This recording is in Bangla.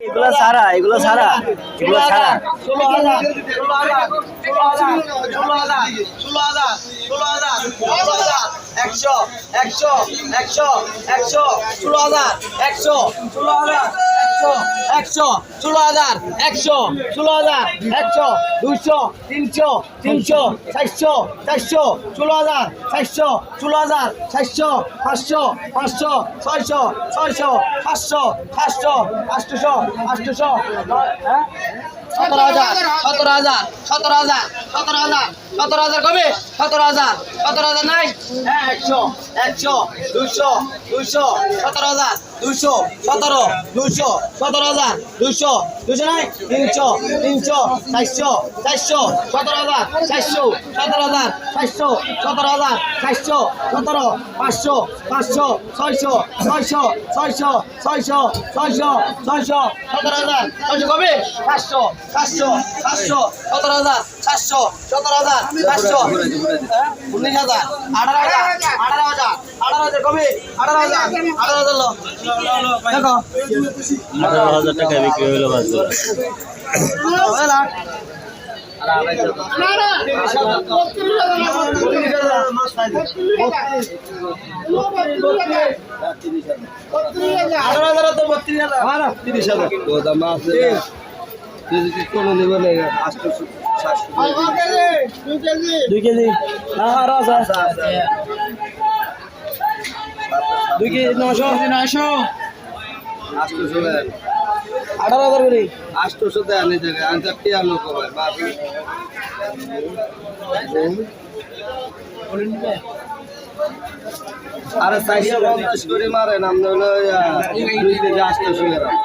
এগুলো সারা এগুলো সারা এগুলো সারা একশো একশো একশো একশো, ষোলো হাজার, একশো, ষোলো হাজার, একশো। একশো, ষোলো হাজার একশো, ষোলো হাজার একশো, দুইশো, তিনশো তিনশো, চারশো চারশো, ষোলো হাজার চারশো, ষোলো হাজার চারশো, পাঁচশো পাঁচশো, ছয়শো ছয়শো, সাতশো সাতশো আটশোশো আটশোশো হ্যাঁ? সতেরো হাজার সতেরো হাজার। সতেরো হাজার সতেরো হাজার সতেরো হাজার কবে সতেরো হাজার সতেরো হাজার নাই? হ্যাঁ একশো একশো দুশো দুশো সতেরো হাজার দুশো সতেরো দুশো সতেরো হাজার দুইশো দুইশো নাই তিনশো তিনশো, চারশো চারশো, সতেরো হাজার, চারশো, সতেরো হাজার, চারশো, সতেরো হাজার, চারশো, সতেরো, পাঁচশো পাঁচশো, ছয়শো ছয়শো ছয়শো ছয়শো ছয়শো ছয়শো, সতেরো হাজার, ছয়শো কবে সাতশো সাতশো সাতশো সতেরো হাজার সাতশো সতেরো হাজার সাতশো হ্যাঁ? উনিশ হাজার, আঠারো হাজার, আঠারো আঠারো হাজার কবে আঠারো হাজার আঠারো হাজার দেখো। আঠারো হাজার টাকা বিক্রি হইল মাছ এলা। আঠারো হাজার তো বত্রিশ হাজার। তিরিশ হাজার। দুই কেজি। হ্যাঁ আরও আছে দুই কেজি নশো নশো আঠারো হাজার করে। আরে চারশো পঞ্চাশ করে মারেন আমরা হলো দুই কেজি গ্রাম